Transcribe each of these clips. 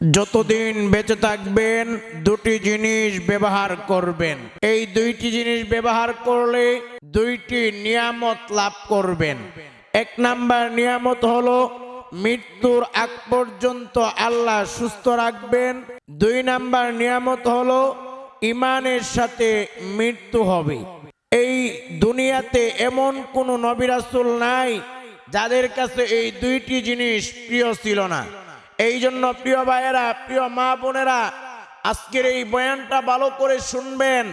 যতদিন বেঁচে থাকবেন, দুটি জিনিস ব্যবহার করবেন। এই দুইটি জিনিস ব্যবহার করলে দুইটি নিয়ামত লাভ করবেন। এক নাম্বার নিয়ামত হলো, মৃত্যুর আগ পর্যন্ত আল্লাহ সুস্থ রাখবেন। দুই নাম্বার নিয়ামত হলো ইমানের সাথে মৃত্যু হবে। এই দুনিয়াতে এমন কোনো নবিরাসুল নাই যাদের কাছে এই দুইটি জিনিস প্রিয় ছিল না। এই জন্য প্রিয় ভাইয়েরা, প্রিয় মা বোনেরা, আজকের এই বয়ানটা ভালো করে শুনবেন।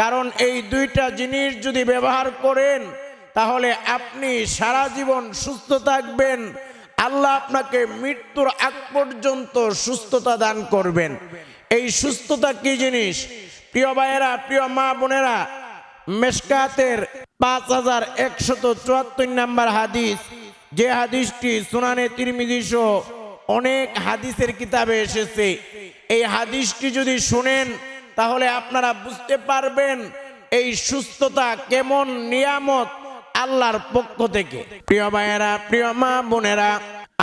কারণ এই দুইটা জিনিস যদি ব্যবহার করেন, তাহলে আপনি সারা জীবন সুস্থ থাকবেন। আল্লাহ আপনাকে মৃত্যুর আগ পর্যন্ত সুস্থতা দান করবেন। এই সুস্থতা কি জিনিস? প্রিয় ভাইয়েরা, প্রিয় মা বোনেরা, মেশকাতের পাঁচ হাজার একশত চুয়াত্তর নাম্বার হাদিস। যে হাদিসটি সুনানে তিরমিজি সহ অনেক হাদিসের কিতাবে এসেছে। এই হাদিসটি যদি শুনেন, তাহলে আপনারা বুঝতে পারবেন এই সুস্থতা কেমন নিয়ামত আল্লাহর পক্ষ থেকে। প্রিয় ভাইয়েরা, প্রিয় মা বোনেরা,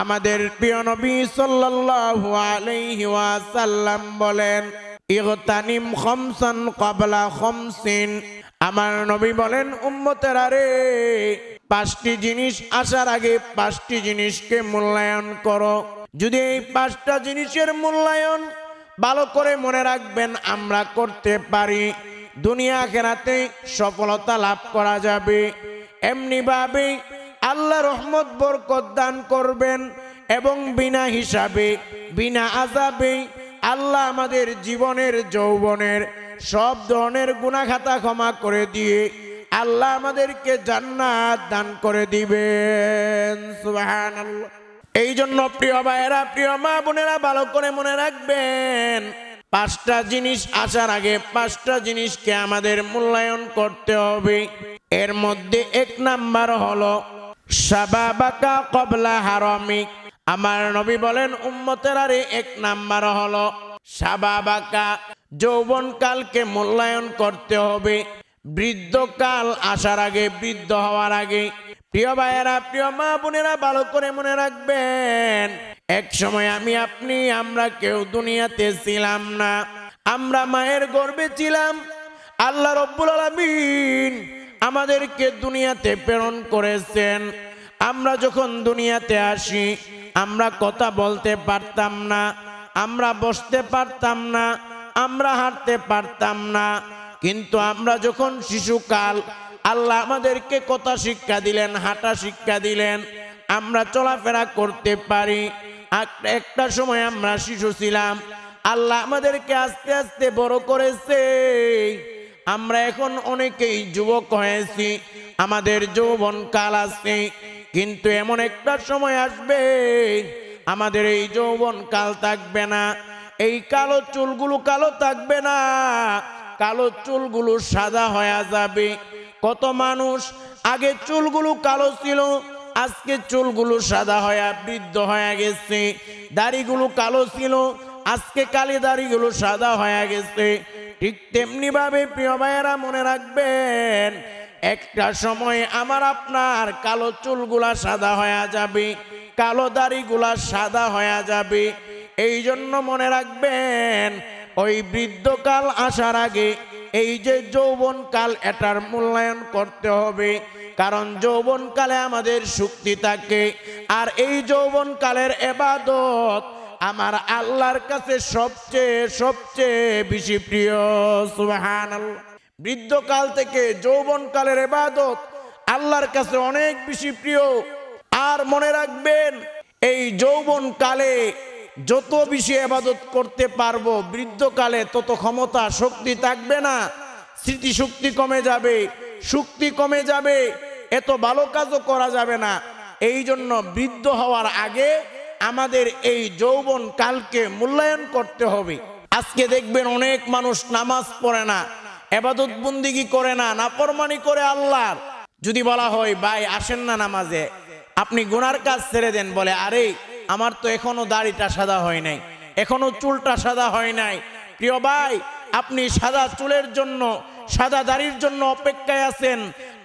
আমাদের প্রিয় নবী সাল্লাল্লাহু আলাইহি ওয়াসাল্লাম বলেন, ইগতানিম খমসান ক্বাবলা খমসিন। আমার নবী বলেন, উম্মতেরা রে, পাঁচটি জিনিস আসার আগে পাঁচটি জিনিসকে মূল্যায়ন করো। যদি এই পাঁচটা জিনিসের মূল্যায়ন ভালো করে মনে রাখবেন, আমরা করতে পারি। দুনিয়া খেরাতে সফলতা লাভ করা যাবে। এমনি ভাবে আল্লাহ রহমত, বরকত দান করবেন এবং বিনা হিসাবে, বিনা আজাবে আল্লাহ আমাদের জীবনের, যৌবনের সব ধরনের গুণাখাতা ক্ষমা করে দিয়ে আল্লাহ আমাদেরকে জান্নাত দান করে দিবেন। সুবহানাল্লাহ। এই জন্য প্রিয় ভাইয়েরা, প্রিয় মা বোনেরা, ভালো করে মনে রাখবেন, পাঁচটা জিনিস আসার আগে পাঁচটা জিনিসকে আমাদের মূল্যায়ন করতে হবে। এর মধ্যে এক নাম্বার হলো, সাবাবাকা কবলা হারমিক আমার নবী বলেন উম্মতের আরে এক নাম্বার হলো, সাবাবাকা যৌবন কালকে মূল্যায়ন করতে হবে। বৃদ্ধকাল আসার আগে, বৃদ্ধ হওয়ার আগে প্রিয় ভাইয়েরা, প্রিয় মা বোনেরা, ভালো করে মনে রাখবেন, এক সময় আমি আপনি, আমরা কেউ দুনিয়াতে ছিলাম না। আমরা মায়ের গর্বে ছিলাম। আল্লাহ রব্বুল আলামিন আমাদেরকে দুনিয়াতে প্রেরণ করেছেন। আমরা যখন দুনিয়াতে আসি, আমরা কথা বলতে পারতাম না, আমরা বসতে পারতাম না, আমরা হাঁটতে পারতাম না। কিন্তু আমরা যখন শিশুকাল আল্লাহ আমাদেরকে কথা শিক্ষা দিলেন, হাঁটা শিক্ষা দিলেন। আমরা চলাফেরা করতে পারি। এক- একটা সময় আমরা শিশু ছিলাম। আল্লাহ আমাদেরকে আস্তে আস্তে বড় করেছে। আমরা এখন অনেকেই যুবক হয়েছি। আমাদের যৌবন কাল আছে। কিন্তু এমন একটা সময় আসবে, আমাদের এই যৌবন কাল থাকবে না। এই কালো চুলগুলো কালো থাকবে না। কালো চুলগুলো সাদা হয়ে যাবে। কত মানুষ? আগে চুলগুলো কালো ছিল, আজকে চুলগুলো সাদা হয়ে বৃদ্ধ হয়ে গেছে। দাড়িগুলো কালো ছিল, আজকে কালি দাড়িগুলো সাদা হয়ে গেছে। ঠিক তেমনি ভাবে প্রিয় ভাইয়েরা মনে রাখবেন, একটা সময় আমার আপনার কালো চুলগুলা সাদা হয়ে যাবে, কালো দাড়িগুলা সাদা হয়ে যাবে। এই জন্য মনে রাখবেন, ওই বৃদ্ধকাল আসার আগে এই যে যৌবনকাল, এটার মূল্যায়ন করতে হবে। কারণ যৌবনকালে আমাদের শক্তি থাকে। আর এই যৌবনকালের এবাদত আমার আল্লাহর কাছে সবচেয়ে সবচেয়ে বেশি প্রিয়। সুবহানাল্লাহ। বৃদ্ধকাল থেকে যৌবনকালের এবাদত আল্লাহর কাছে অনেক বেশি প্রিয়। আর মনে রাখবেন, এই যৌবন কালে যত বেশি আবাদত করতে পারব বৃদ্ধকালে তত ক্ষমতা, শক্তি থাকবে না। স্মৃতিশক্তি কমে যাবে, শক্তি কমে যাবে, এত ভালো কাজও করা যাবে না। এই জন্য বৃদ্ধ হওয়ার আগে আমাদের এই যৌবন কালকে মূল্যায়ন করতে হবে। আজকে দেখবেন অনেক মানুষ নামাজ পড়ে না এবাদত বন্দিগি করে না, নাফরমানি করে আল্লাহর। যদি বলা হয়, ভাই, আসেন না নামাজে। আপনি গুনার কাজ ছেড়ে দেন, বলে, আরে আমার তো এখনও দাড়িটা সাদা হয় নাই, এখনও চুলটা সাদা হয় নাই। প্রিয় ভাই, আপনি সাদা চুলের জন্য, সাদা দাড়ির জন্য অপেক্ষায় আছেন,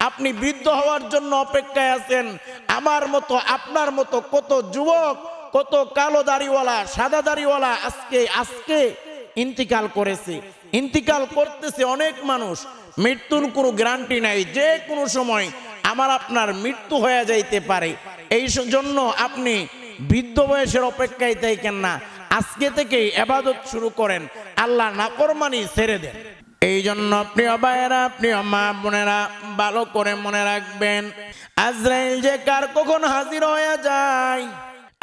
আপনি বৃদ্ধ হওয়ার জন্য অপেক্ষায় আছেন। আমার মতো, আপনার মতো কত যুবক, কত কালো দাড়িওয়ালা, সাদা দাড়িওয়ালা আজকে আজকে ইন্তিকাল করেছে। ইন্তিকাল করতেছে অনেক মানুষ, মৃত্যুর কোনো গ্যারান্টি নাই, যে কোনো সময় আমার আপনার মৃত্যু হয়ে যাইতে পারে। এই জন্য আপনি বৃদ্ধ বয়সের অপেক্ষায় থাকেন না। আজকে থেকেই এবাদত শুরু করেন। আল্লাহ নাফরমানি ছেড়ে দেন। এই জন্য প্রিয় ভাইয়েরা, প্রিয় মা বোনেরা, ভালো করে মনে রাখবেন, আজরাইল যে কার কখন হাজির হয়ে যায়?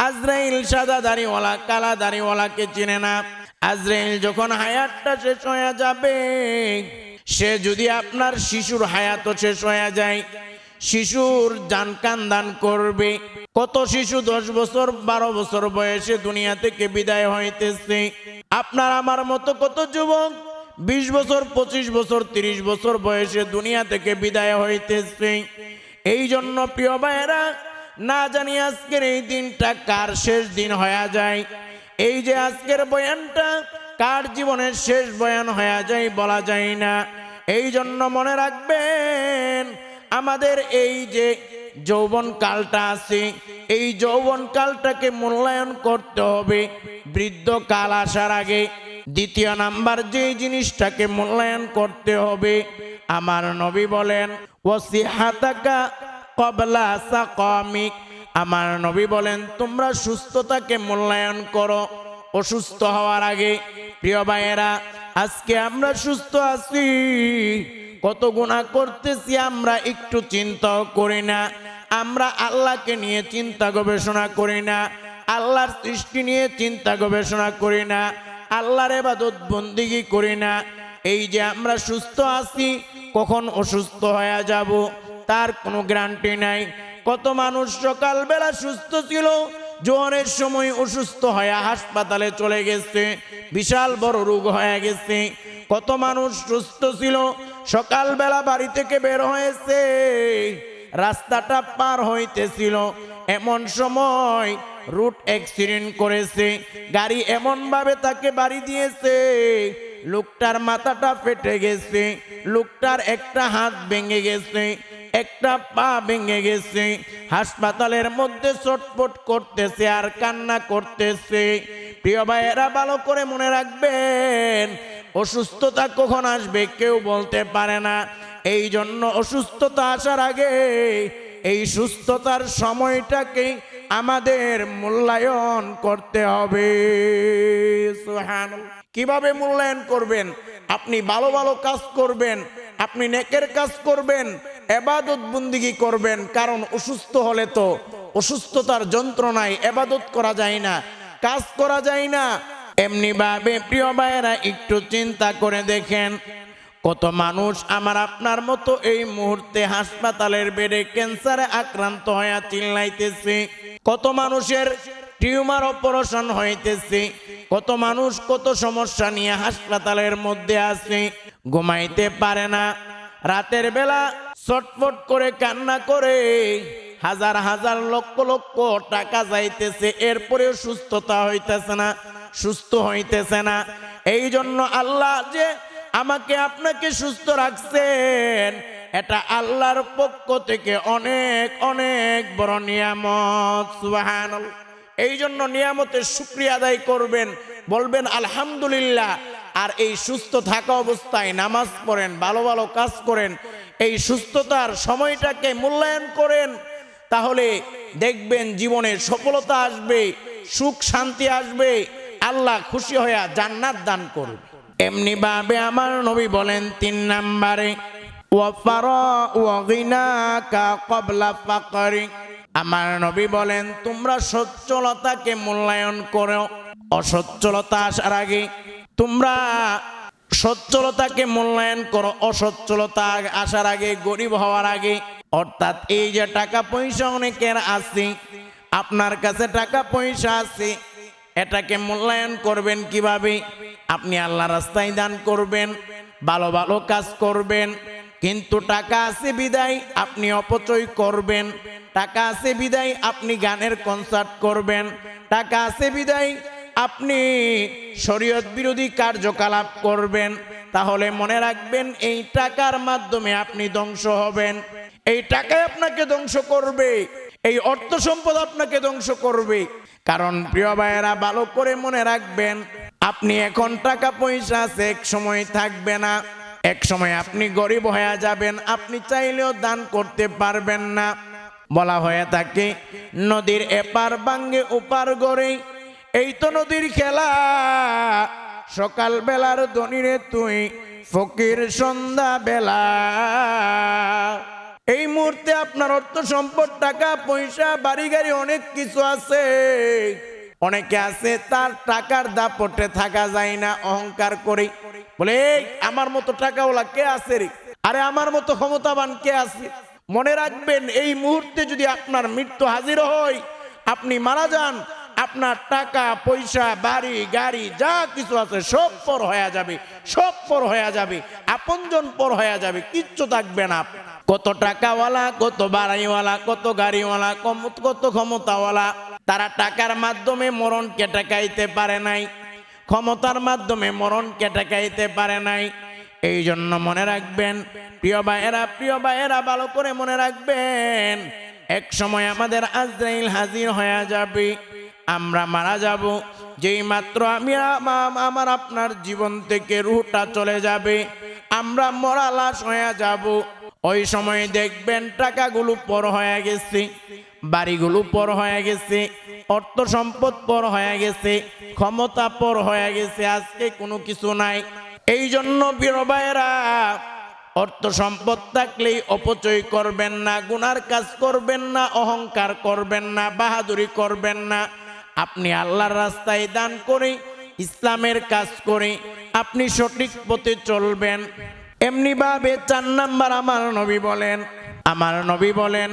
আজরাইল সাদা দাড়িওয়ালা, কালা দাড়িওয়ালাকে চিনে না। আজরাইল যখন হায়াতটা শেষ হয়ে যাবে, সে যদি আপনার শিশুর হায়াতও শেষ হয়ে যায় শিশুর জান কান দান করবে। কত শিশু দশ বছর, বারো বছর বয়সে দুনিয়া থেকে বিদায় হইতেছে। আপনার আমার মতো কত যুবক? বিশ বছর, পঁচিশ বছর, তিরিশ বছর বয়সে দুনিয়া থেকে বিদায় হইতেছে। এই জন্য প্রিয় ভাইয়েরা, না জানি আজকের এই দিনটা কার শেষ দিন হয়ে যায়। এই যে আজকের বয়ানটা, কার জীবনের শেষ বয়ান হয়ে যায় বলা যায় না। এই জন্য মনে রাখবেন আমাদের এই যে যৌবন কালটা আছে, এই যৌবন কালটাকে মূল্যায়ন করতে হবে। বৃদ্ধ কাল আসার আগে দ্বিতীয় নাম্বার যে জিনিসটাকে মূল্যায়ন করতে হবে, আমার নবী বলেন ওসি হাতাকা কবলা সাকামিক। আমার নবী বলেন, তোমরা সুস্থতাকে মূল্যায়ন করো। অসুস্থ হওয়ার আগে, প্রিয় ভাইয়েরা, আজকে আমরা সুস্থ আছি। কত গুণা করতেছি আমরা একটু চিন্তাও করি না। আমরা আল্লাহকে নিয়ে চিন্তা গবেষণা করি না। আল্লাহর সৃষ্টি নিয়ে চিন্তা গবেষণা করি না। আল্লাহর এবাদত বন্দিগি করি না। এই যে আমরা সুস্থ আছি, কখন অসুস্থ হয়ে যাব, তার কোনো গ্যারান্টি নাই। কত মানুষ সকালবেলা সুস্থ ছিল, জোয়ারের সময় অসুস্থ হয়ে হাসপাতালে চলে গেছে, বিশাল বড় রোগ হয়ে গেছে। কত মানুষ সুস্থ ছিল সকালবেলা বাড়ি থেকে বের হয়েছে। রাস্তাটা পার হইতেছিল। এমন সময় রুট অ্যাক্সিডেন্ট করেছে। গাড়ি এমন ভাবে তাকে বাড়ি দিয়েছে, লোকটার মাথাটা ফেটে গেছে, লোকটার একটা হাত ভেঙে গেছে, একটা পা ভেঙে গেছে। হাসপাতালের মধ্যে চটপট করতেছে আর কান্না করতেছে। প্রিয় ভাইয়েরা, ভালো করে মনে রাখবেন অসুস্থতা কখন আসবে কেউ বলতে পারে না। এই জন্য অসুস্থতা আসার আগে এই সুস্থতার সময়টাকে আমাদের মূল্যায়ন করতে হবে। কীভাবে মূল্যায়ন করবেন? আপনি ভালো ভালো কাজ করবেন, আপনি নেকের কাজ করবেন, এবাদত বন্দিগি করবেন, কারণ অসুস্থ হলে তো অসুস্থতার যন্ত্রণায় এবাদত করা যায় না, কাজ করা যায় না। এমনি ভাবে প্রিয় ভাইয়েরা, একটু চিন্তা করে দেখেন, কত মানুষ আমার আপনার মতো এই মুহূর্তে হাসপাতালের বেডে ক্যান্সারে আক্রান্ত হয়ে চিল্লাইতেছে। কত মানুষের টিউমার অপারেশন হইতেছে। কত মানুষ কত সমস্যা নিয়ে হাসপাতালের মধ্যে আছে। ঘুমাইতে পারে না। রাতের বেলা ছটফট করে কান্না করে হাজার হাজার লক্ষ লক্ষ টাকা যাইতেছে। এরপরেও সুস্থতা হইতেছে না। সুস্থ হইতেছে না। এই জন্য আল্লাহ যে আমাকে আপনাকে সুস্থ রাখছেন, এটা আল্লাহর পক্ষ থেকে অনেক অনেক বড় নিয়ামত, সুবহানাল্লাহ। এই জন্য নিয়ামতের শুক্রিয়া আদায় করবেন, বলবেন আলহামদুলিল্লাহ। আর এই সুস্থ থাকা অবস্থায় নামাজ পড়েন, ভালো ভালো কাজ করেন, এই সুস্থতার সময়টাকে মূল্যায়ন করেন, তাহলে দেখবেন জীবনে সফলতা আসবে, সুখ, শান্তি আসবে আল্লাহ খুশি হইয়া জান্নাত দান করবে। এমনি ভাবে আমার নবী বলেন তিন নাম্বারে আমার নবী বলেন, তোমরা সচ্ছলতাকে মূল্যায়ন করো। অসচ্ছলতা আসার আগে তোমরা সচ্ছলতাকে মূল্যায়ন করো। অসচ্ছলতা আসার আগে, গরিব হওয়ার আগে। অর্থাৎ এই যে টাকা পয়সা অনেকের আছে, আপনার কাছে টাকা পয়সা আছে এটাকে মূল্যায়ন করবেন কীভাবে? আপনি আল্লাহ রাস্তায় দান করবেন, ভালো ভালো কাজ করবেন, কিন্তু টাকা আছে বিদায়, আপনি অপচয় করবেন। টাকা আছে বিদায়, আপনি গানের কনসার্ট করবেন। টাকা আছে বিদায়, আপনি শরীয়ত বিরোধী কার্যকলাপ করবেন। তাহলে মনে রাখবেন, এই টাকার মাধ্যমে আপনি ধ্বংস হবেন। এই টাকায় আপনাকে ধ্বংস করবে, এই অর্থ সম্পদ আপনাকে ধ্বংস করবে। কারণ প্রিয় ভাইয়েরা, ভালো করে মনে রাখবেন, আপনি এখন টাকা পয়সা আছে, এক সময় থাকবে না, এক সময় আপনি গরিব হয়ে যাবেন, আপনি চাইলেও দান করতে পারবেন না। বলা হয়ে থাকে, নদীর এপার বাঙ্গে ওপার গড়ে, এই তো নদীর খেলা সকাল বেলার দনিরে তুই, ফকির সন্ধ্যা বেলা এই মুহূর্তে আপনার অর্থ সম্পদ, টাকা, পয়সা, বাড়ি গাড়ি, অনেক কিছু আছে। অনেকে আছে, তার টাকার দাপটে থাকা যায় না, অহংকার করে। বলে আমার মতো টাকাওয়ালা কে আছে রে? আরে, আমার মতো ক্ষমতাবান কে আছে? মনে রাখবেন, এই মুহূর্তে যদি আপনার মৃত্যু হাজির হয়, আপনি মারা যান, আপনার টাকা, পয়সা, বাড়ি, গাড়ি, যা কিছু আছে, সব পর হয়ে যাবে, সব পর হয়ে যাবে, আপনজন পর হয়ে যাবে, কিচ্ছু থাকবে না কত টাকাওয়ালা, কত বাড়াইওয়ালা, কত গাড়িওয়ালা কত ক্ষমতাওয়ালা, তারা টাকার মাধ্যমে মরণ কেটাকাইতে পারে নাই। ক্ষমতার মাধ্যমে মরণ কেটাকাইতে পারে নাই। এই জন্য মনে রাখবেন, প্রিয় ভাইয়েরা প্রিয় ভাইয়েরা, ভালো করে মনে রাখবেন, এক সময় আমাদের আজরাইল হাজির হয়ে যাবে, আমরা মারা যাব। যেই মাত্র আমি আমার আপনার জীবন থেকে রুহটা চলে যাবে, আমরা মরা লাশ হয়ে যাব। ওই সময় দেখবেন টাকাগুলো পর হয়ে গেছে, বাড়িগুলো পর হয়ে গেছে, অর্থ সম্পদ পর হয়ে গেছে, ক্ষমতা পর হয়ে গেছে, আজকে কোনো কিছু নাই। এই জন্য বীরবায়েরা অর্থ সম্পদ থাকলেই অপচয় করবেন না, গুনার কাজ করবেন না, অহংকার করবেন না, বাহাদুরি করবেন না। আপনি আল্লাহর রাস্তায় দান করে, ইসলামের কাজ করে, আপনি সঠিক পথে চলবেন। এমনি ভাবে চার নাম্বার আমার নবী বলেন, আমার নবী বলেন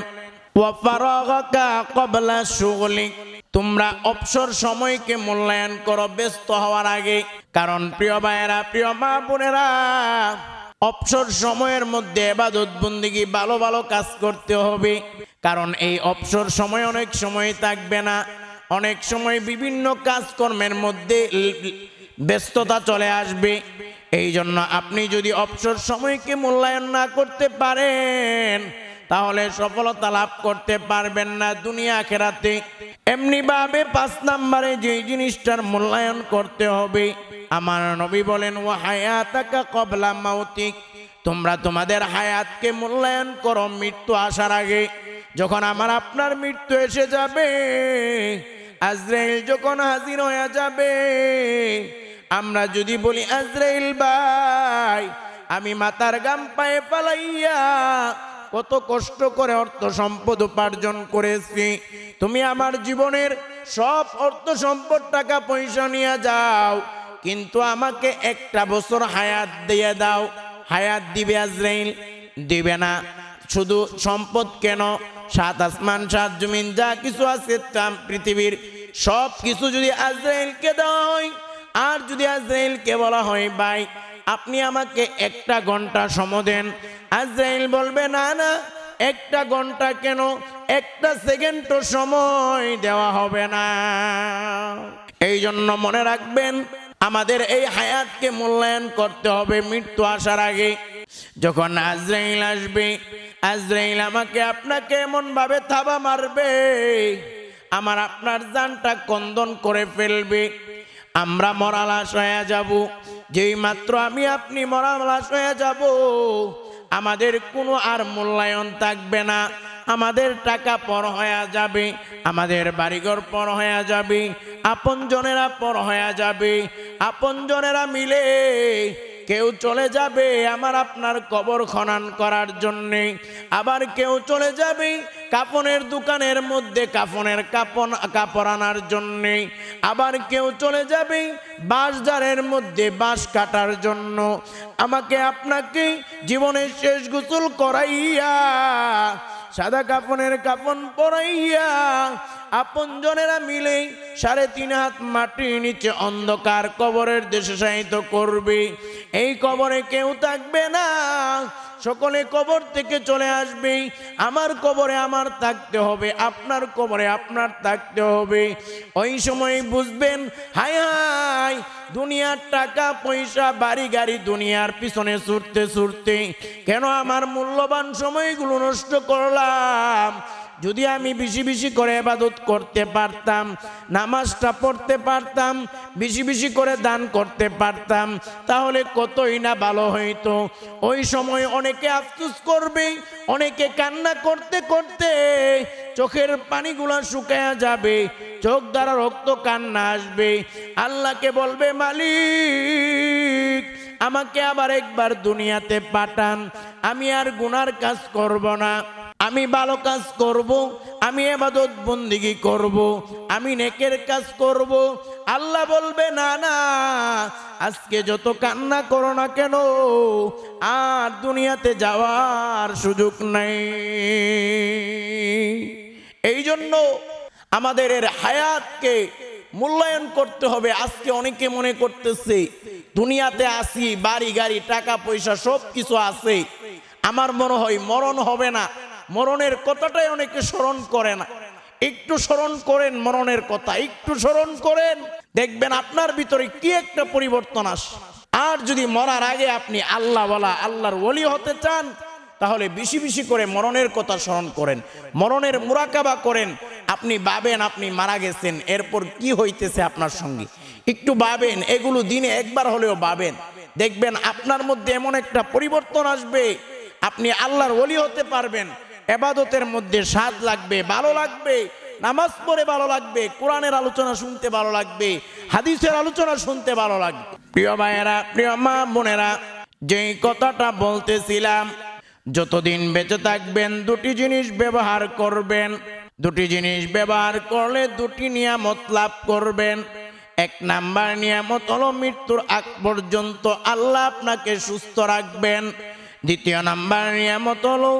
শুগলিক তোমরা অবসর সময়কে মূল্যায়ন করো, ব্যস্ত হওয়ার আগে। কারণ প্রিয় ভাইয়েরা, প্রিয় মা বোনেরা, অবসর সময়ের মধ্যে এবাদত বন্দিগি ভালো ভালো কাজ করতে হবে। কারণ এই অবসর সময় অনেক সময় থাকবে না। অনেক সময় বিভিন্ন কাজকর্মের মধ্যে ব্যস্ততা চলে আসবে। এই জন্য আপনি যদি অবসর সময়কে মূল্যায়ন না করতে পারেন, তাহলে সফলতা লাভ করতে পারবেন না দুনিয়া খেরাতে এমনি ভাবে পাঁচ নাম্বারে যে জিনিসটার মূল্যায়ন করতে হবে, আমার নবী বলেন ও হায়াতাকা কবলা মাউতিক। তোমরা তোমাদের হায়াতকে মূল্যায়ন করো মৃত্যু আসার আগে। যখন আমার আপনার মৃত্যু এসে যাবে, আজরাইল যখন হাজির হয়ে যাবে আমরা যদি বলি, আজরাইল ভাই, আমি মাতার গাম পায়ে পালাইয়া কত কষ্ট করে অর্থ সম্পদ উপার্জন করেছি। তুমি আমার জীবনের সব অর্থ সম্পদ, টাকা পয়সা নিয়ে যাও, কিন্তু আমাকে একটা বছর হায়াত দিয়ে দাও। হায়াত দিবে আজরাইল? দিবে না। শুধু সম্পদ কেন? সাত আসমান, সাত জমিন, যা কিছু আছে পৃথিবীর সব কিছু যদি আজরাইলকে দেওয়া হয় আর যদি আজরাইলকে বলা হয়, ভাই, আপনি আমাকে একটা ঘণ্টা সম দেন। আজরাইল বলবে, না না, একটা ঘণ্টা কেন? একটা সেকেন্ডও সময় দেওয়া হবে না। এই জন্য মনে রাখবেন, আমাদের এই হায়াতকে মূল্যায়ন করতে হবে মৃত্যু আসার আগে। যখন আজরাইল আসবে, আজরাইল আমাকে আপনাকে এমন ভাবে থাবা মারবে, আমার আপনার জানটা কন্দন করে ফেলবে। আমরা মরালাস হয়ে যাব। যেই মাত্র আমি আপনি মরালাস হয়ে যাব, আমাদের কোনো আর মূল্যায়ন থাকবে না। আমাদের টাকা পর হয়ে যাবে, আমাদের বাড়িঘর পর হয়ে যাবে, আপনজনেরা পর হয়ে যাবে, আপনজনেরা মিলে কেউ চলে যাবে আমার আপনার কবর খনন করার জন্যে। আবার কেউ চলে যাবে কাপনের দোকানের মধ্যে কাপনের কাপন, কাপড় আনার জন্যে। আবার কেউ চলে যাবে বাঁশঝাড়ের মধ্যে বাঁশ কাটার জন্য। আমাকে আপনাকে জীবনের শেষ গোসল করাইয়া, সাদা কাপনের কাপন পরাইয়া আপন জনেরা মিলে সাড়ে তিন হাত মাটির নিচে অন্ধকার কবরের দেশে সাহিত করবে। এই কবরে কেউ থাকবে না। সকলে কবর থেকে চলে আসবে। আমার কবরে আমার থাকতে হবে, আপনার কবরে আপনার থাকতে হবে। ওই সময় বুঝবেন, হাই হাই, দুনিয়ার টাকা, পয়সা, বাড়ি, গাড়ি দুনিয়ার পিছনে ছুটতে ছুটতে কেন আমার মূল্যবান সময়গুলো নষ্ট করলাম? যদি আমি বেশি বেশি করে এবাদত করতে পারতাম, নামাজটা পড়তে পারতাম, বেশি বেশি করে দান করতে পারতাম, তাহলে কতই না ভালো হইতো। ওই সময় অনেকে আফসুস করবে, অনেকে কান্না করতে করতে চোখের পানিগুলো শুকায়া যাবে, চোখ দ্বারা রক্ত কান্না আসবে। আল্লাহকে বলবে, মালিক, আমাকে আবার একবার দুনিয়াতে পাঠান, আমি আর গুনার কাজ করব না। আমি ভালো কাজ করব, আমি এবাদত বন্দিগি করব, আমি নেকের কাজ করব। আল্লাহ বলবে, না না, আজকে যত কান্না করো না কেন, আর দুনিয়াতে যাওয়ার সুযোগ নাই। এই জন্য আমাদের এর হায়াতকে মূল্যায়ন করতে হবে। আজকে অনেকে মনে করতেছে, দুনিয়াতে আসি, বাড়ি, গাড়ি, টাকা, পয়সা সব কিছু আছে। আমার মনে হয় মরণ হবে না। মরণের কথাটাই অনেকে স্মরণ করে না। একটু স্মরণ করেন মরণের কথা, একটু স্মরণ করেন, দেখবেন আপনার ভিতরে কি একটা পরিবর্তন আসে। আর যদি মরার আগে আপনি আল্লাহ বলা আল্লাহর ওলি হতে চান, তাহলে বেশি বেশি করে মরণের কথা স্মরণ করেন। মরণের মুরাকাবা করেন। আপনি ভাবেন আপনি মারা গেছেন, এরপর কি হইতেছে আপনার সঙ্গে? একটু ভাবেন, এগুলো দিনে একবার হলেও ভাবেন। দেখবেন আপনার মধ্যে এমন একটা পরিবর্তন আসবে, আপনি আল্লাহর ওলি হতে পারবেন। এবাদতের মধ্যে স্বাদ লাগবে, ভালো লাগবে, নামাজ পড়ে ভালো লাগবে, কোরআনের আলোচনা শুনতে ভালো লাগবে, হাদিসের আলোচনা শুনতে ভালো লাগবে। প্রিয় ভাইয়েরা, প্রিয় মা বোনেরা, যেই কথাটা বলতেছিলাম, যতদিন বেঁচে থাকবেন, দুটি জিনিস ব্যবহার করবেন। দুটি জিনিস ব্যবহার করলে দুটি নিয়ামত লাভ করবেন। এক নাম্বার নিয়ামত হলো মৃত্যুর আগ পর্যন্ত আল্লাহ আপনাকে সুস্থ রাখবেন। দ্বিতীয় নাম্বার নিয়ামত হলো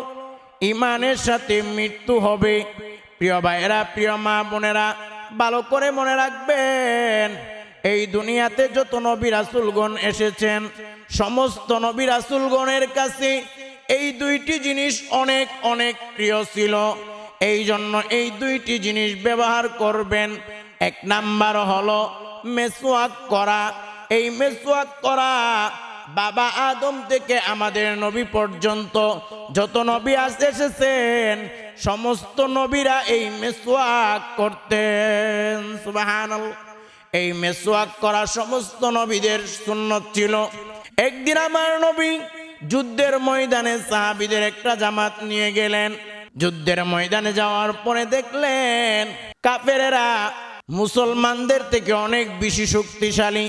ইমানের সাথে মৃত্যু হবে। প্রিয় ভাইয়েরা, প্রিয় মা বোনেরা, ভালো করে মনে রাখবেন, এই দুনিয়াতে যত নবী রাসুলগণ এসেছেন, সমস্ত নবী রাসুলগণের কাছে এই দুইটি জিনিস অনেক অনেক প্রিয় ছিল। এই জন্য এই দুইটি জিনিস ব্যবহার করবেন। এক নাম্বার হলো মেসোয়াক করা। এই মেসোয়াক করা বাবা আদম থেকে আমাদের নবী পর্যন্ত যত নবী আসতে এসেছেন, সমস্ত নবীরা এই মেসোয়াক করতেন। সুবহানাল্লাহ। এই মেসোয়াক করা সমস্ত নবীদের সুন্নত ছিল। একদিন আমার নবী যুদ্ধের ময়দানে সাহাবিদের একটা জামাত নিয়ে গেলেন। যুদ্ধের ময়দানে যাওয়ার পরে দেখলেন কাফেরেরা মুসলমানদের থেকে অনেক বেশি শক্তিশালী।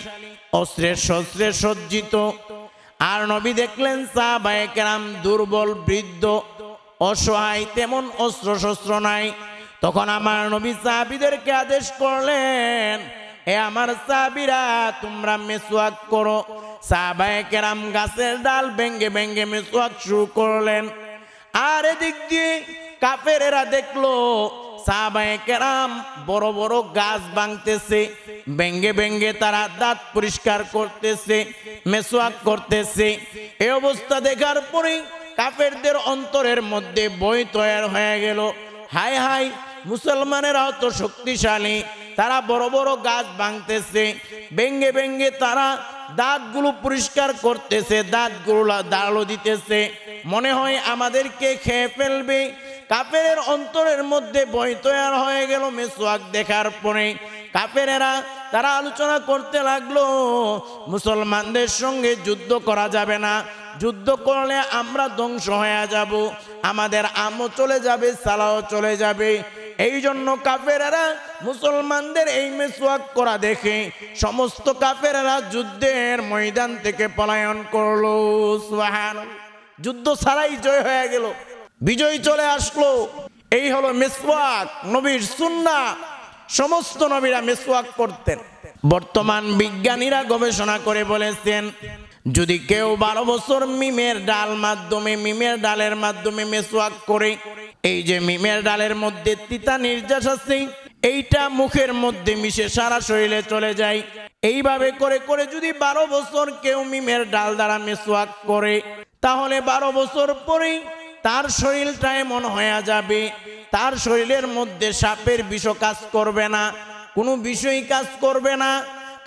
অস্ত্রের শস্ত্রে সজ্জিত। আর নবী দেখলেন সাহাবায়ে কেরাম দুর্বল, বৃদ্ধ, অসহায়, তেমন অস্ত্র শস্ত্র নাই। তখন আমার নবী সাহাবিদেরকে আদেশ করলেন, এ আমার সাহাবিরা, তোমরা মেসোয়াক করো। সাহাবায়ে কেরাম গাছের ডাল ভেঙ্গে ভেঙ্গে মেসোয়াক শুরু করলেন। আর এদিক দিয়ে কাফেরেরা দেখল সাহাবায়ে কেরাম বড় বড় গাছ ভাঙতেছে, ভেঙ্গে ভেঙ্গে তারা দাঁত পরিষ্কার করতেছে, মেসোয়াক করতেছে। এই অবস্থা দেখার পরে কাফেরদের অন্তরের মধ্যে বই তৈরি হয়ে গেল। হাই হাই মুসলমানেরাও তো শক্তিশালী, তারা বড় বড় গাছ ভাঙতেছে, ভেঙ্গে ভেঙ্গে তারা দাঁতগুলো পরিষ্কার করতেছে, দাঁতগুলো দাঁড়ো দিতেছে। মনে হয় আমাদেরকে খেয়ে ফেলবে কাপের অন্তরের মধ্যে বই তৈয়ার হয়ে গেল মেসোয়াক দেখার পরে। কাপেরেরা তারা আলোচনা করতে লাগল, মুসলমানদের সঙ্গে যুদ্ধ করা যাবে না। যুদ্ধ করলে আমরা ধ্বংস হয়ে যাব। আমাদের আমও চলে যাবে, সালাও চলে যাবে। এই জন্য কাফেরেরা মুসলমানদের এই মেসওয়াক করা দেখে সমস্ত কাফেরেরা যুদ্ধের ময়দান থেকে পলায়ন করল। যুদ্ধ ছাড়াই জয় হয়ে গেল। বিজয় চলে আসলো। এই হলো মেসওয়াক, নবীর সুন্না। সমস্ত নবীরা মেসওয়াক করতেন বর্তমান বিজ্ঞানীরা গবেষণা করে বলেছেন, যদি কেউ বারো বছর মিমের ডাল মাধ্যমে, মিমের ডালের মাধ্যমে মেসওয়াক করে, এই যে মিমের ডালের মধ্যে তিতা নির্যাস আছে, এইটা মুখের মধ্যে মিশে সারা শরীরে চলে যায়। এইভাবে করে করে যদি বারো বছর কেউ মিমের ডাল দ্বারা মেসওয়াক করে, তাহলে বারো বছর পরেই তার শরীরটা এমন হয়ে যাবে, তার শরীরের মধ্যে সাপের বিষ কাজ করবে না, কোনো বিষয় কাজ করবে না,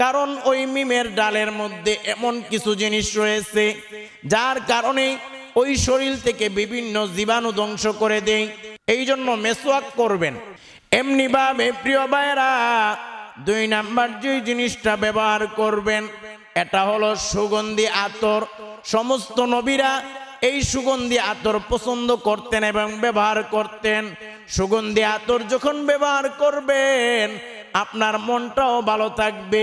কারণ ওই মিমের ডালের মধ্যে এমন কিছু জিনিস রয়েছে, যার কারণে ওই শরীর থেকে বিভিন্ন জীবাণু ধ্বংস করে দেয়, এই জন্য মেসওয়াক করবেন। এমনি এমনিভাবে প্রিয় ভাইরা দুই নাম্বার যে জিনিসটা ব্যবহার করবেন, এটা হলো সুগন্ধি আতর। সমস্ত নবীরা এই সুগন্ধি আতর পছন্দ করতেন এবং ব্যবহার করতেন। সুগন্ধি আতর যখন ব্যবহার করবেন, আপনার মনটাও ভালো থাকবে।